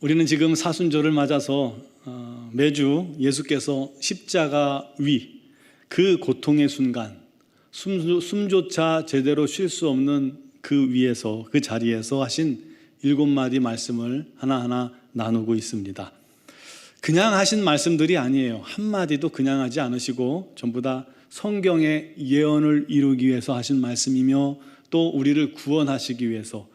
우리는 지금 사순절을 맞아서 어, 매주 예수께서 십자가 위 그 고통의 순간 숨, 숨조차 제대로 쉴 수 없는 그 위에서 그 자리에서 하신 일곱 마디 말씀을 하나하나 나누고 있습니다. 그냥 하신 말씀들이 아니에요. 한 마디도 그냥 하지 않으시고 전부 다 성경의 예언을 이루기 위해서 하신 말씀이며 또 우리를 구원하시기 위해서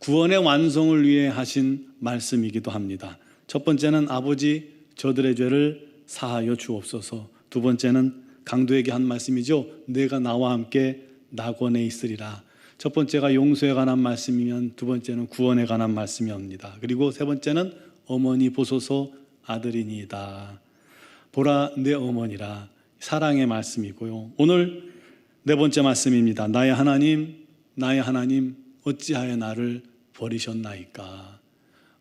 구원의 완성을 위해 하신 말씀이기도 합니다. 첫 번째는 아버지 저들의 죄를 사하여 주옵소서. 두 번째는 강도에게 한 말씀이죠. 내가 나와 함께 낙원에 있으리라. 첫 번째가 용서에 관한 말씀이면 두 번째는 구원에 관한 말씀이옵니다. 그리고 세 번째는 어머니 보소서 아들이니이다. 보라 내 어머니라. 사랑의 말씀이고요. 오늘 네 번째 말씀입니다. 나의 하나님, 나의 하나님, 어찌하여 나를 버리셨나이까?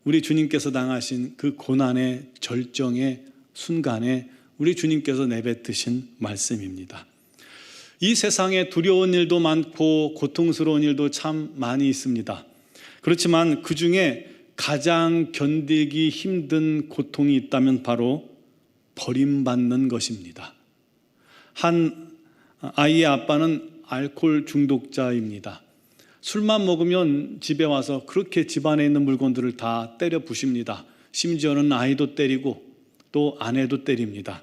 우리 주님께서 당하신 그 고난의 절정의 순간에 우리 주님께서 내뱉으신 말씀입니다. 이 세상에 두려운 일도 많고 고통스러운 일도 참 많이 있습니다. 그렇지만 그 중에 가장 견디기 힘든 고통이 있다면 바로 버림받는 것입니다. 한 아이의 아빠는 알코올 중독자입니다. 술만 먹으면 집에 와서 그렇게 집안에 있는 물건들을 다 때려 부십니다. 심지어는 아이도 때리고 또 아내도 때립니다.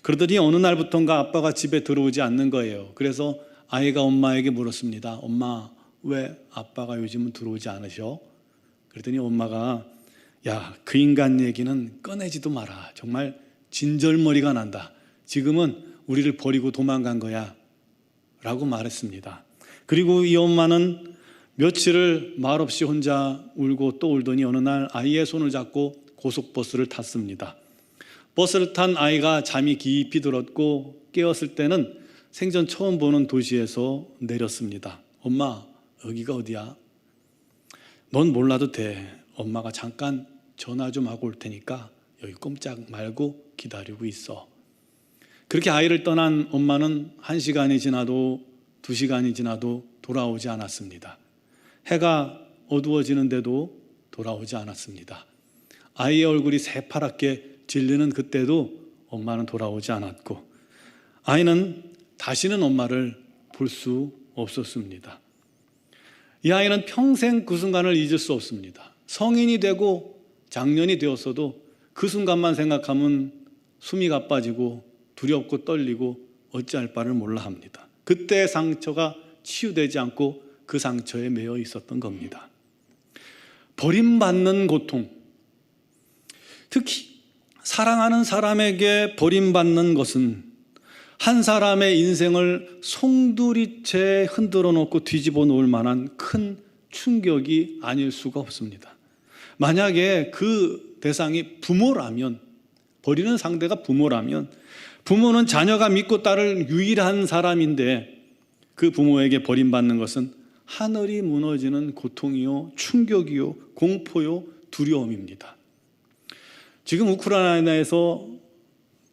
그러더니 어느 날부턴가 아빠가 집에 들어오지 않는 거예요. 그래서 아이가 엄마에게 물었습니다. 엄마, 왜 아빠가 요즘은 들어오지 않으셔? 그랬더니 엄마가 야, 그 인간 얘기는 꺼내지도 마라. 정말 진절머리가 난다. 지금은 우리를 버리고 도망간 거야. 라고 말했습니다. 그리고 이 엄마는 며칠을 말없이 혼자 울고 또 울더니 어느 날 아이의 손을 잡고 고속버스를 탔습니다. 버스를 탄 아이가 잠이 깊이 들었고 깨었을 때는 생전 처음 보는 도시에서 내렸습니다. 엄마, 여기가 어디야? 넌 몰라도 돼. 엄마가 잠깐 전화 좀 하고 올 테니까 여기 꼼짝 말고 기다리고 있어. 그렇게 아이를 떠난 엄마는 한 시간이 지나도 두 시간이 지나도 돌아오지 않았습니다. 해가 어두워지는데도 돌아오지 않았습니다. 아이의 얼굴이 새파랗게 질리는 그때도 엄마는 돌아오지 않았고 아이는 다시는 엄마를 볼 수 없었습니다. 이 아이는 평생 그 순간을 잊을 수 없습니다. 성인이 되고 장년이 되었어도 그 순간만 생각하면 숨이 가빠지고 두렵고 떨리고 어찌할 바를 몰라 합니다. 그때 상처가 치유되지 않고 그 상처에 매여 있었던 겁니다. 버림받는 고통. 특히 사랑하는 사람에게 버림받는 것은 한 사람의 인생을 송두리째 흔들어 놓고 뒤집어 놓을 만한 큰 충격이 아닐 수가 없습니다. 만약에 그 대상이 부모라면, 버리는 상대가 부모라면, 부모는 자녀가 믿고 따를 유일한 사람인데 그 부모에게 버림받는 것은 하늘이 무너지는 고통이요, 충격이요, 공포요, 두려움입니다. 지금 우크라이나에서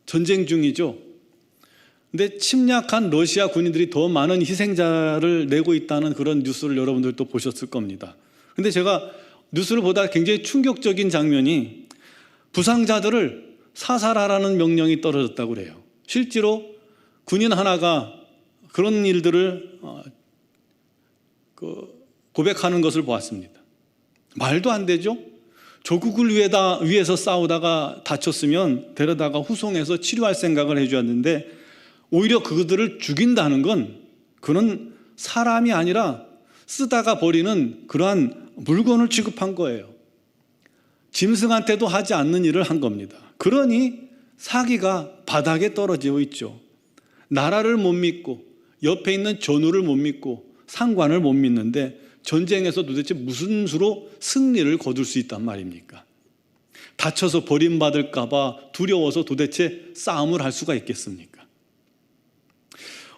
전쟁 중이죠. 근데 침략한 러시아 군인들이 더 많은 희생자를 내고 있다는 그런 뉴스를 여러분들도 보셨을 겁니다. 근데 제가 뉴스를 보다 굉장히 충격적인 장면이 부상자들을 사살하라는 명령이 떨어졌다고 그래요. 실제로 군인 하나가 그런 일들을 어, 그 고백하는 것을 보았습니다. 말도 안 되죠? 조국을 위에다, 위해서 싸우다가 다쳤으면 데려다가 후송해서 치료할 생각을 해주었는데 오히려 그들을 죽인다는 건 그는 사람이 아니라 쓰다가 버리는 그러한 물건을 취급한 거예요. 짐승한테도 하지 않는 일을 한 겁니다. 그러니 사기가 바닥에 떨어지고 있죠. 나라를 못 믿고 옆에 있는 전우를 못 믿고 상관을 못 믿는데 전쟁에서 도대체 무슨 수로 승리를 거둘 수 있단 말입니까? 다쳐서 버림받을까봐 두려워서 도대체 싸움을 할 수가 있겠습니까?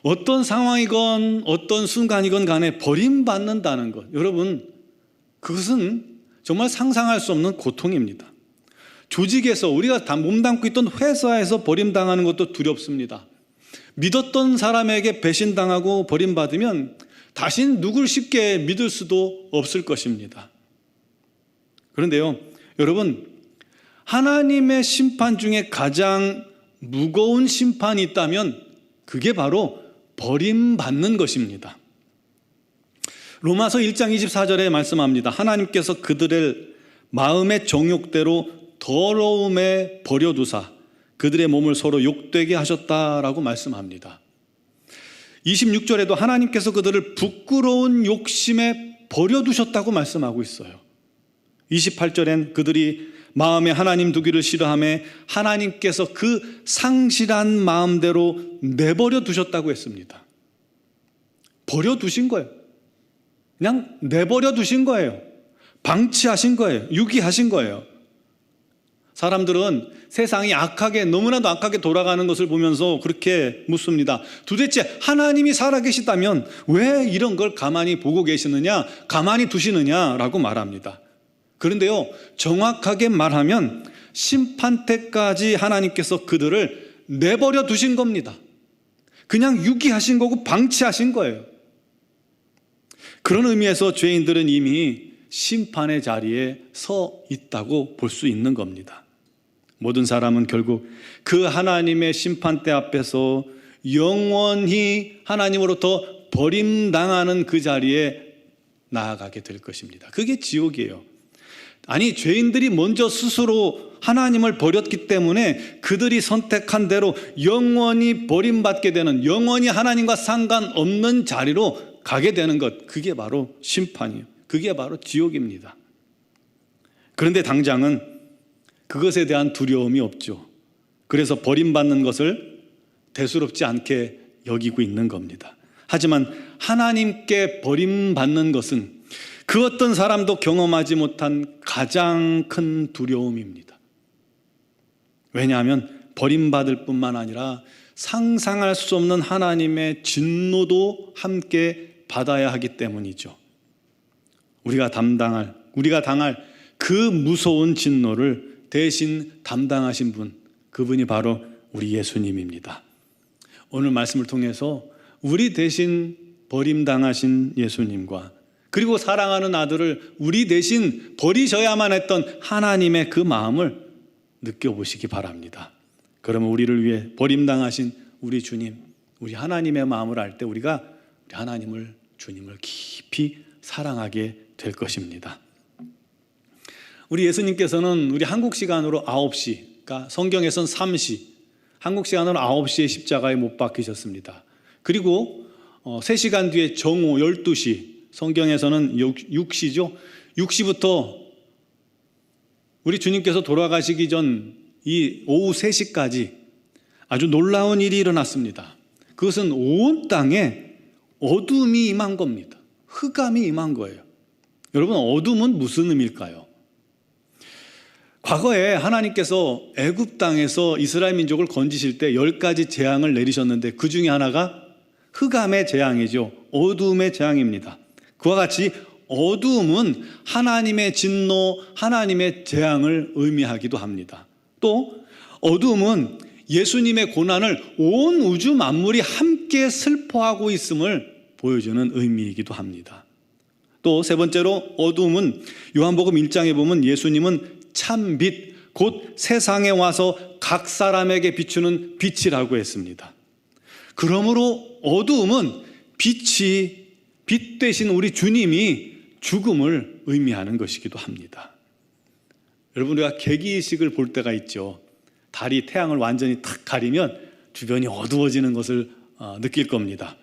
어떤 상황이건 어떤 순간이건 간에 버림받는다는 것. 여러분, 그것은 정말 상상할 수 없는 고통입니다. 조직에서 우리가 다 몸담고 있던 회사에서 버림당하는 것도 두렵습니다. 믿었던 사람에게 배신당하고 버림받으면 다신 누굴 쉽게 믿을 수도 없을 것입니다. 그런데요, 여러분, 하나님의 심판 중에 가장 무거운 심판이 있다면 그게 바로 버림받는 것입니다. 로마서 1장 24절에 말씀합니다. 하나님께서 그들을 마음의 정욕대로 더러움에 버려두사 그들의 몸을 서로 욕되게 하셨다라고 말씀합니다. 26절에도 하나님께서 그들을 부끄러운 욕심에 버려두셨다고 말씀하고 있어요. 28절엔 그들이 마음에 하나님 두기를 싫어함에 하나님께서 그 상실한 마음대로 내버려 두셨다고 했습니다. 버려 두신 거예요. 그냥 내버려 두신 거예요. 방치하신 거예요. 유기하신 거예요. 사람들은 세상이 악하게 너무나도 악하게 돌아가는 것을 보면서 그렇게 묻습니다. 도대체 하나님이 살아계시다면 왜 이런 걸 가만히 보고 계시느냐, 가만히 두시느냐라고 말합니다. 그런데요, 정확하게 말하면 심판 때까지 하나님께서 그들을 내버려 두신 겁니다. 그냥 유기하신 거고 방치하신 거예요. 그런 의미에서 죄인들은 이미 심판의 자리에 서 있다고 볼 수 있는 겁니다. 모든 사람은 결국 그 하나님의 심판대 앞에서 영원히 하나님으로부터 버림당하는 그 자리에 나아가게 될 것입니다. 그게 지옥이에요. 아니, 죄인들이 먼저 스스로 하나님을 버렸기 때문에 그들이 선택한 대로 영원히 버림받게 되는, 영원히 하나님과 상관없는 자리로 가게 되는 것, 그게 바로 심판이에요. 그게 바로 지옥입니다. 그런데 당장은 그것에 대한 두려움이 없죠. 그래서 버림받는 것을 대수롭지 않게 여기고 있는 겁니다. 하지만 하나님께 버림받는 것은 그 어떤 사람도 경험하지 못한 가장 큰 두려움입니다. 왜냐하면 버림받을 뿐만 아니라 상상할 수 없는 하나님의 진노도 함께 받아야 하기 때문이죠. 우리가 담당할, 우리가 당할 그 무서운 진노를 대신 담당하신 분, 그분이 바로 우리 예수님입니다. 오늘 말씀을 통해서 우리 대신 버림당하신 예수님과 그리고 사랑하는 아들을 우리 대신 버리셔야만 했던 하나님의 그 마음을 느껴보시기 바랍니다. 그러면 우리를 위해 버림당하신 우리 주님, 우리 하나님의 마음을 알 때 우리가 우리 하나님을, 주님을 깊이 사랑하게 될 것입니다. 우리 예수님께서는 우리 한국 시간으로 9시, 그러니까 성경에선 3시, 한국 시간으로 9시에 십자가에 못 박히셨습니다. 그리고 3시간 뒤에 정오 12시, 성경에서는 6 시죠. 6시부터 우리 주님께서 돌아가시기 전 이 오후 3시까지 아주 놀라운 일이 일어났습니다. 그것은 온 땅에 어둠이 임한 겁니다. 흑암이 임한 거예요. 여러분, 어둠은 무슨 의미일까요? 과거에 하나님께서 애굽 땅에서 이스라엘 민족을 건지실 때 열 가지 재앙을 내리셨는데 그 중에 하나가 흑암의 재앙이죠. 어두움의 재앙입니다. 그와 같이 어두움은 하나님의 진노, 하나님의 재앙을 의미하기도 합니다. 또 어두움은 예수님의 고난을 온 우주 만물이 함께 슬퍼하고 있음을 보여주는 의미이기도 합니다. 또 세 번째로 어두움은 요한복음 1장에 보면 예수님은 참 빛, 곧 세상에 와서 각 사람에게 비추는 빛이라고 했습니다. 그러므로 어두움은 빛이 빛 대신 우리 주님이 죽음을 의미하는 것이기도 합니다. 여러분 우리가 개기식을 볼 때가 있죠. 달이 태양을 완전히 탁 가리면 주변이 어두워지는 것을 어, 느낄 겁니다.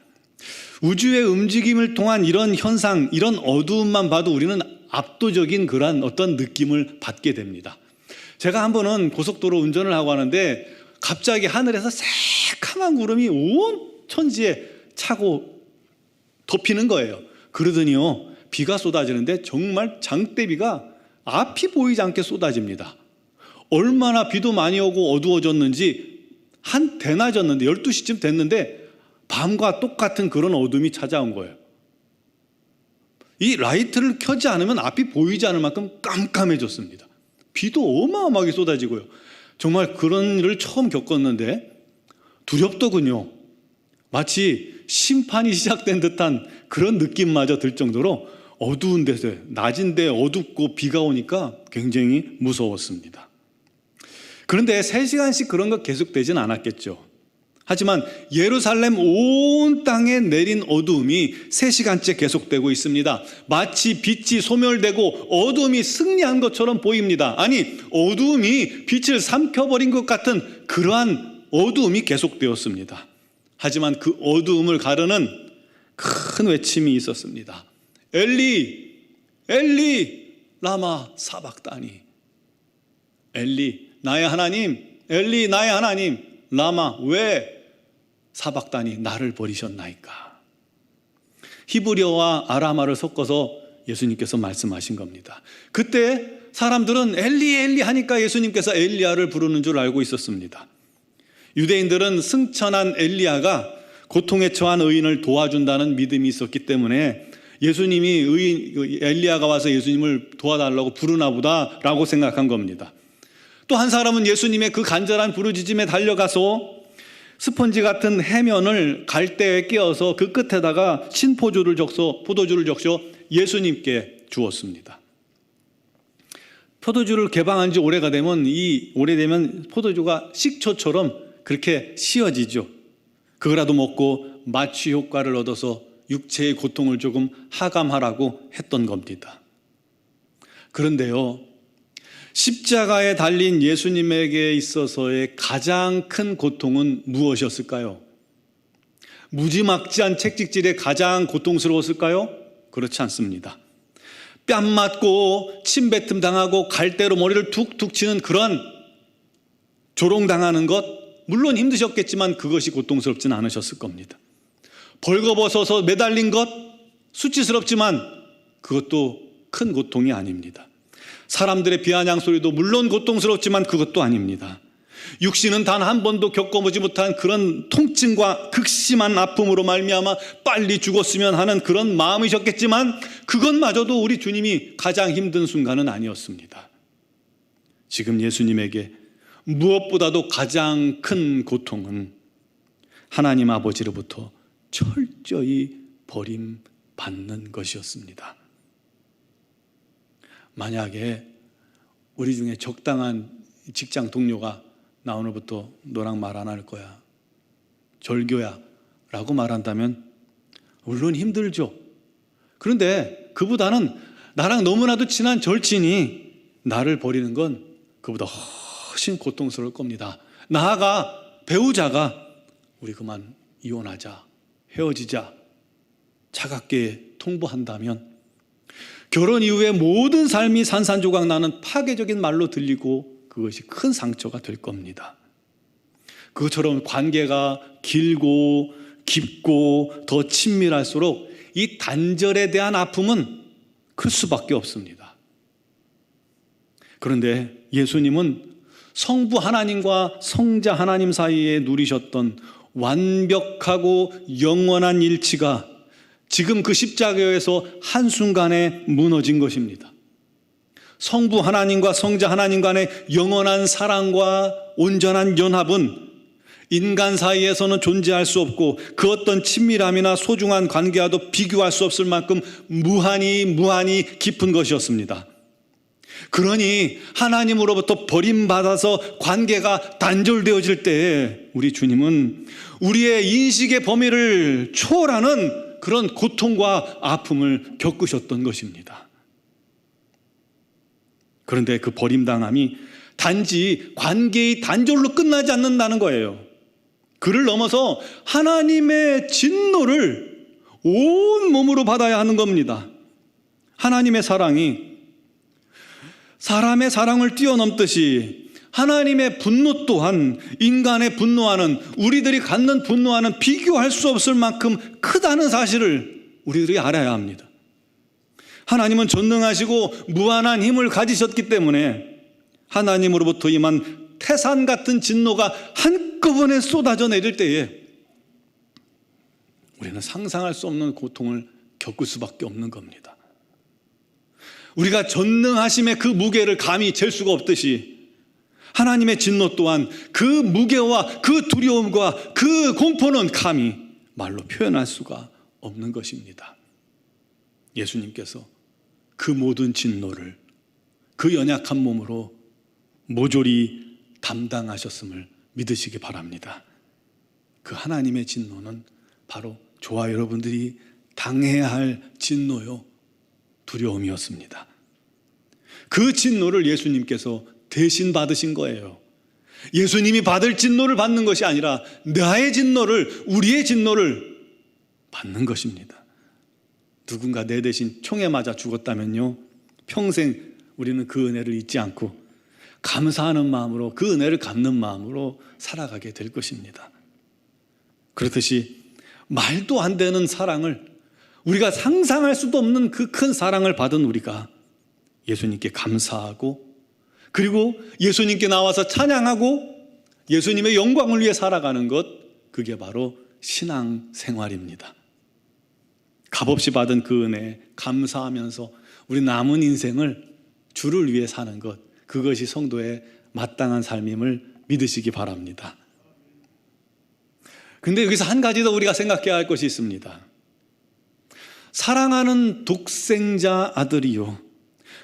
우주의 움직임을 통한 이런 현상, 이런 어두움만 봐도 우리는 압도적인 그러한 어떤 느낌을 받게 됩니다. 제가 한 번은 고속도로 운전을 하고 하는데 갑자기 하늘에서 새카만 구름이 온 천지에 차고 덮이는 거예요. 그러더니요, 비가 쏟아지는데 정말 장대비가 앞이 보이지 않게 쏟아집니다. 얼마나 비도 많이 오고 어두워졌는지 한 대낮졌는데 12시쯤 됐는데 밤과 똑같은 그런 어둠이 찾아온 거예요. 이 라이트를 켜지 않으면 앞이 보이지 않을 만큼 깜깜해졌습니다. 비도 어마어마하게 쏟아지고요. 정말 그런 일을 처음 겪었는데 두렵더군요. 마치 심판이 시작된 듯한 그런 느낌마저 들 정도로 어두운 데서 낮인데 어둡고 비가 오니까 굉장히 무서웠습니다. 그런데 3시간씩 그런 거 계속되진 않았겠죠. 하지만 예루살렘 온 땅에 내린 어두움이 3시간째 계속되고 있습니다. 마치 빛이 소멸되고 어두움이 승리한 것처럼 보입니다. 아니, 어두움이 빛을 삼켜버린 것 같은 그러한 어두움이 계속되었습니다. 하지만 그 어두움을 가르는 큰 외침이 있었습니다. 엘리, 엘리, 라마 사박다니. 엘리, 나의 하나님, 엘리, 나의 하나님, 라마, 왜 사박다니 나를 버리셨나이까? 히브리어와 아람어를 섞어서 예수님께서 말씀하신 겁니다. 그때 사람들은 엘리, 엘리 하니까 예수님께서 엘리야를 부르는 줄 알고 있었습니다. 유대인들은 승천한 엘리야가 고통에 처한 의인을 도와준다는 믿음이 있었기 때문에 예수님이 의인 엘리야가 와서 예수님을 도와달라고 부르나 보다라고 생각한 겁니다. 또 한 사람은 예수님의 그 간절한 부르짖음에 달려가서 스펀지 같은 해면을 갈대에 끼어서 그 끝에다가 신포주를 적셔 포도주를 적셔 예수님께 주었습니다. 포도주를 개방한 지 오래가 되면 이 오래되면 포도주가 식초처럼 그렇게 씌어지죠. 그거라도 먹고 마취 효과를 얻어서 육체의 고통을 조금 하감하라고 했던 겁니다. 그런데요, 십자가에 달린 예수님에게 있어서의 가장 큰 고통은 무엇이었을까요? 무지막지한 책직질에 가장 고통스러웠을까요? 그렇지 않습니다. 뺨 맞고 침뱉음 당하고 갈대로 머리를 툭툭 치는 그런 조롱당하는 것 물론 힘드셨겠지만 그것이 고통스럽지는 않으셨을 겁니다. 벌거벗어서 매달린 것 수치스럽지만 그것도 큰 고통이 아닙니다. 사람들의 비아냥 소리도 물론 고통스럽지만 그것도 아닙니다. 육신은 단 한 번도 겪어보지 못한 그런 통증과 극심한 아픔으로 말미암아 빨리 죽었으면 하는 그런 마음이셨겠지만 그것마저도 우리 주님이 가장 힘든 순간은 아니었습니다. 지금 예수님에게 무엇보다도 가장 큰 고통은 하나님 아버지로부터 철저히 버림받는 것이었습니다. 만약에 우리 중에 적당한 직장 동료가 나 오늘부터 너랑 말 안 할 거야. 절교야. 라고 말한다면 물론 힘들죠. 그런데 그보다는 나랑 너무나도 친한 절친이 나를 버리는 건 그보다 훨씬 고통스러울 겁니다. 나아가 배우자가 우리 그만 이혼하자, 헤어지자, 차갑게 통보한다면 결혼 이후에 모든 삶이 산산조각 나는 파괴적인 말로 들리고 그것이 큰 상처가 될 겁니다. 그것처럼 관계가 길고 깊고 더 친밀할수록 이 단절에 대한 아픔은 클 수밖에 없습니다. 그런데 예수님은 성부 하나님과 성자 하나님 사이에 누리셨던 완벽하고 영원한 일치가 지금 그 십자가에서 한순간에 무너진 것입니다. 성부 하나님과 성자 하나님 간의 영원한 사랑과 온전한 연합은 인간 사이에서는 존재할 수 없고 그 어떤 친밀함이나 소중한 관계와도 비교할 수 없을 만큼 무한히 무한히 깊은 것이었습니다. 그러니 하나님으로부터 버림받아서 관계가 단절되어질 때 우리 주님은 우리의 인식의 범위를 초월하는 그런 고통과 아픔을 겪으셨던 것입니다. 그런데 그 버림당함이 단지 관계의 단절로 끝나지 않는다는 거예요. 그를 넘어서 하나님의 진노를 온 몸으로 받아야 하는 겁니다. 하나님의 사랑이 사람의 사랑을 뛰어넘듯이 하나님의 분노 또한 인간의 분노와는 우리들이 갖는 분노와는 비교할 수 없을 만큼 크다는 사실을 우리들이 알아야 합니다. 하나님은 전능하시고 무한한 힘을 가지셨기 때문에 하나님으로부터 임한 태산 같은 진노가 한꺼번에 쏟아져 내릴 때에 우리는 상상할 수 없는 고통을 겪을 수밖에 없는 겁니다. 우리가 전능하심의 그 무게를 감히 잴 수가 없듯이 하나님의 진노 또한 그 무게와 그 두려움과 그 공포는 감히 말로 표현할 수가 없는 것입니다. 예수님께서 그 모든 진노를 그 연약한 몸으로 모조리 담당하셨음을 믿으시기 바랍니다. 그 하나님의 진노는 바로 저와 여러분들이 당해야 할 진노요 두려움이었습니다. 그 진노를 예수님께서 대신 받으신 거예요. 예수님이 받을 진노를 받는 것이 아니라 나의 진노를 우리의 진노를 받는 것입니다. 누군가 내 대신 총에 맞아 죽었다면요. 평생 우리는 그 은혜를 잊지 않고 감사하는 마음으로 그 은혜를 갚는 마음으로 살아가게 될 것입니다. 그렇듯이 말도 안 되는 사랑을 우리가 상상할 수도 없는 그 큰 사랑을 받은 우리가 예수님께 감사하고 그리고 예수님께 나와서 찬양하고 예수님의 영광을 위해 살아가는 것 그게 바로 신앙 생활입니다. 값없이 받은 그 은혜에 감사하면서 우리 남은 인생을 주를 위해 사는 것 그것이 성도의 마땅한 삶임을 믿으시기 바랍니다. 근데 여기서 한 가지 더 우리가 생각해야 할 것이 있습니다. 사랑하는 독생자 아들이요.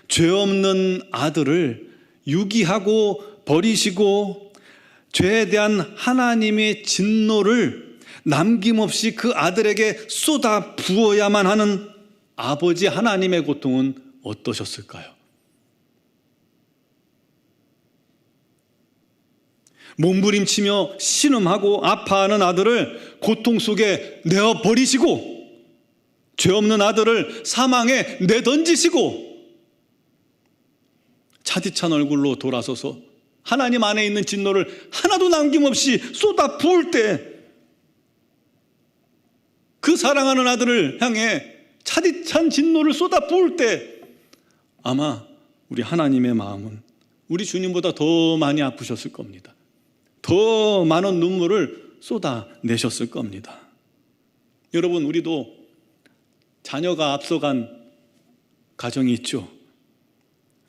죄 없는 아들을 유기하고 버리시고 죄에 대한 하나님의 진노를 남김없이 그 아들에게 쏟아 부어야만 하는 아버지 하나님의 고통은 어떠셨을까요? 몸부림치며 신음하고 아파하는 아들을 고통 속에 내어 버리시고 죄 없는 아들을 사망에 내던지시고 차디찬 얼굴로 돌아서서 하나님 안에 있는 진노를 하나도 남김없이 쏟아 부을 때 그 사랑하는 아들을 향해 차디찬 진노를 쏟아 부을 때 아마 우리 하나님의 마음은 우리 주님보다 더 많이 아프셨을 겁니다. 더 많은 눈물을 쏟아내셨을 겁니다. 여러분, 우리도 자녀가 앞서간 가정이 있죠.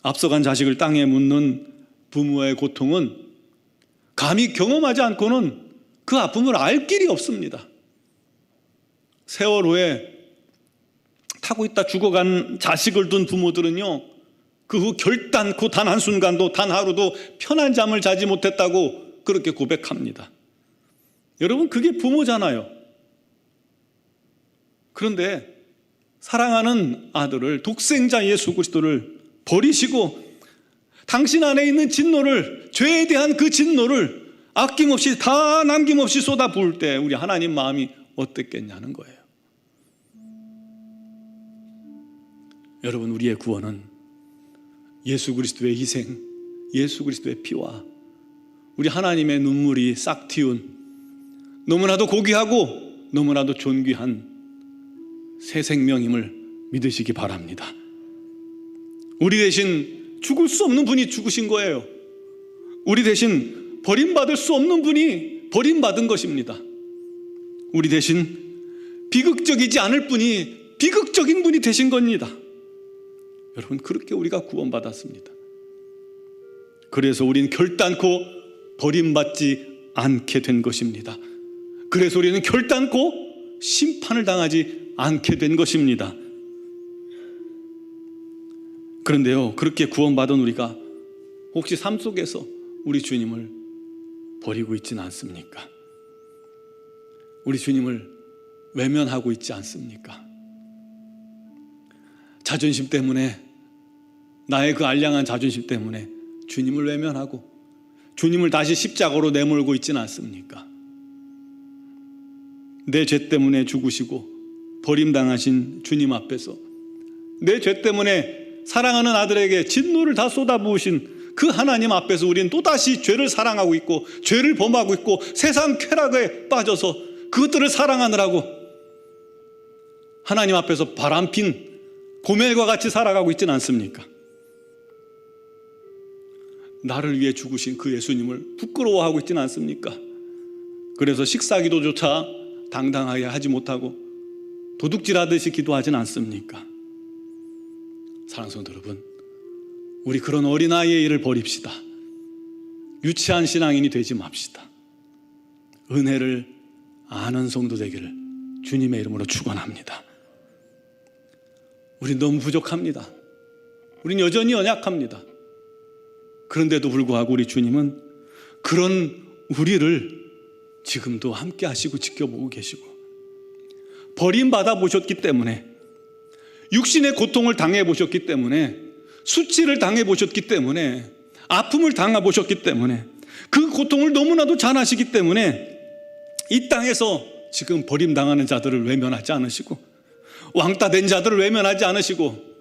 앞서간 자식을 땅에 묻는 부모의 고통은 감히 경험하지 않고는 그 아픔을 알 길이 없습니다. 세월호에 타고 있다 죽어간 자식을 둔 부모들은요, 그 후 결단코 단 한순간도, 단 하루도 편한 잠을 자지 못했다고 그렇게 고백합니다. 여러분, 그게 부모잖아요. 그런데 사랑하는 아들을, 독생자 예수 그리스도를 버리시고 당신 안에 있는 진노를, 죄에 대한 그 진노를 아낌없이 다 남김없이 쏟아 부을 때 우리 하나님 마음이 어땠겠냐는 거예요. 여러분, 우리의 구원은 예수 그리스도의 희생, 예수 그리스도의 피와 우리 하나님의 눈물이 싹 틔운 너무나도 고귀하고 너무나도 존귀한 새 생명임을 믿으시기 바랍니다. 우리 대신 죽을 수 없는 분이 죽으신 거예요. 우리 대신 버림받을 수 없는 분이 버림받은 것입니다. 우리 대신 비극적이지 않을 분이 비극적인 분이 되신 겁니다. 여러분, 그렇게 우리가 구원받았습니다. 그래서 우리는 결단코 버림받지 않게 된 것입니다. 그래서 우리는 결단코 심판을 당하지 않게 된 것입니다. 그런데요, 그렇게 구원받은 우리가 혹시 삶 속에서 우리 주님을 버리고 있지는 않습니까? 우리 주님을 외면하고 있지 않습니까? 자존심 때문에 나의 그 알량한 자존심 때문에 주님을 외면하고 주님을 다시 십자가로 내몰고 있지는 않습니까? 내 죄 때문에 죽으시고 버림당하신 주님 앞에서 내 죄 때문에 사랑하는 아들에게 진노를 다 쏟아부으신 그 하나님 앞에서 우리는 또다시 죄를 사랑하고 있고 죄를 범하고 있고 세상 쾌락에 빠져서 그것들을 사랑하느라고 하나님 앞에서 바람핀 고멜과 같이 살아가고 있지는 않습니까? 나를 위해 죽으신 그 예수님을 부끄러워하고 있지는 않습니까? 그래서 식사 기도조차 당당하게 하지 못하고 도둑질하듯이 기도하지는 않습니까? 사랑하는 성도 여러분, 우리 그런 어린아이의 일을 버립시다. 유치한 신앙인이 되지 맙시다. 은혜를 아는 성도 되기를 주님의 이름으로 축원합니다. 우린 너무 부족합니다. 우린 여전히 연약합니다. 그런데도 불구하고 우리 주님은 그런 우리를 지금도 함께 하시고 지켜보고 계시고 버림받아 보셨기 때문에 육신의 고통을 당해 보셨기 때문에 수치를 당해 보셨기 때문에 아픔을 당해 보셨기 때문에 그 고통을 너무나도 잘 아시기 때문에 이 땅에서 지금 버림당하는 자들을 외면하지 않으시고 왕따 된 자들을 외면하지 않으시고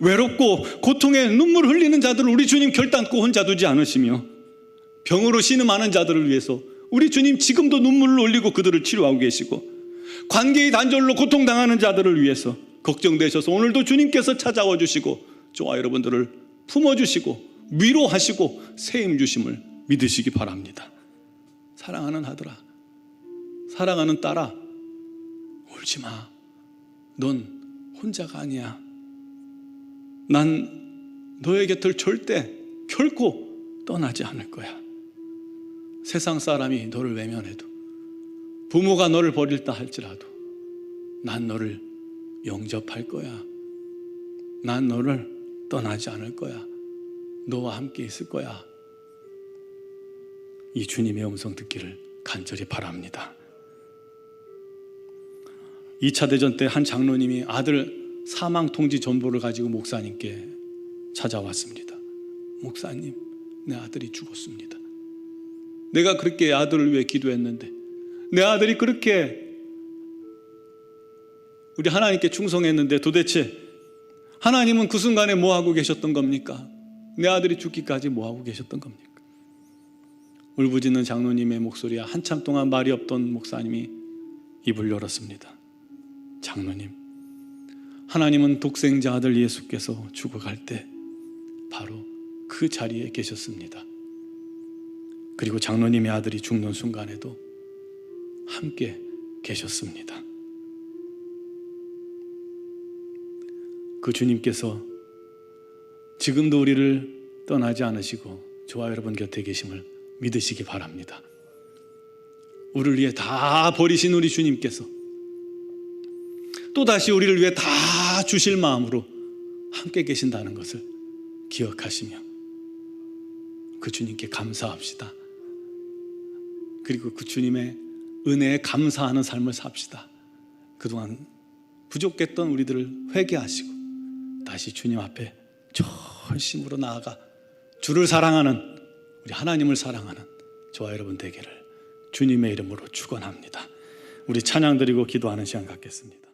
외롭고 고통에 눈물 흘리는 자들을 우리 주님 결단코 혼자 두지 않으시며 병으로 신음하는 자들을 위해서 우리 주님 지금도 눈물을 흘리고 그들을 치료하고 계시고 관계의 단절로 고통당하는 자들을 위해서 걱정되셔서 오늘도 주님께서 찾아와 주시고 저와 여러분들을 품어주시고 위로하시고 세임 주심을 믿으시기 바랍니다. 사랑하는 아들아, 사랑하는 딸아, 울지 마. 넌 혼자가 아니야. 난 너의 곁을 절대 결코 떠나지 않을 거야. 세상 사람이 너를 외면해도 부모가 너를 버릴다 할지라도 난 너를 영접할 거야. 난 너를 떠나지 않을 거야. 너와 함께 있을 거야. 이 주님의 음성 듣기를 간절히 바랍니다. 2차 대전 때 한 장로님이 아들 사망 통지 전보를 가지고 목사님께 찾아왔습니다. 목사님, 내 아들이 죽었습니다. 내가 그렇게 아들을 위해 기도했는데 내 아들이 그렇게 우리 하나님께 충성했는데 도대체 하나님은 그 순간에 뭐 하고 계셨던 겁니까? 내 아들이 죽기까지 뭐 하고 계셨던 겁니까? 울부짖는 장로님의 목소리에 한참 동안 말이 없던 목사님이 입을 열었습니다. 장로님, 하나님은 독생자 아들 예수께서 죽어갈 때 바로 그 자리에 계셨습니다. 그리고 장로님의 아들이 죽는 순간에도 함께 계셨습니다. 그 주님께서 지금도 우리를 떠나지 않으시고 저와 여러분 곁에 계심을 믿으시기 바랍니다. 우리를 위해 다 버리신 우리 주님께서 또다시 우리를 위해 다 주실 마음으로 함께 계신다는 것을 기억하시며 그 주님께 감사합시다. 그리고 그 주님의 은혜에 감사하는 삶을 삽시다. 그동안 부족했던 우리들을 회개하시고 다시 주님 앞에 전심으로 나아가 주를 사랑하는 우리 하나님을 사랑하는 저와 여러분 되기를 주님의 이름으로 축원합니다. 우리 찬양 드리고 기도하는 시간 갖겠습니다.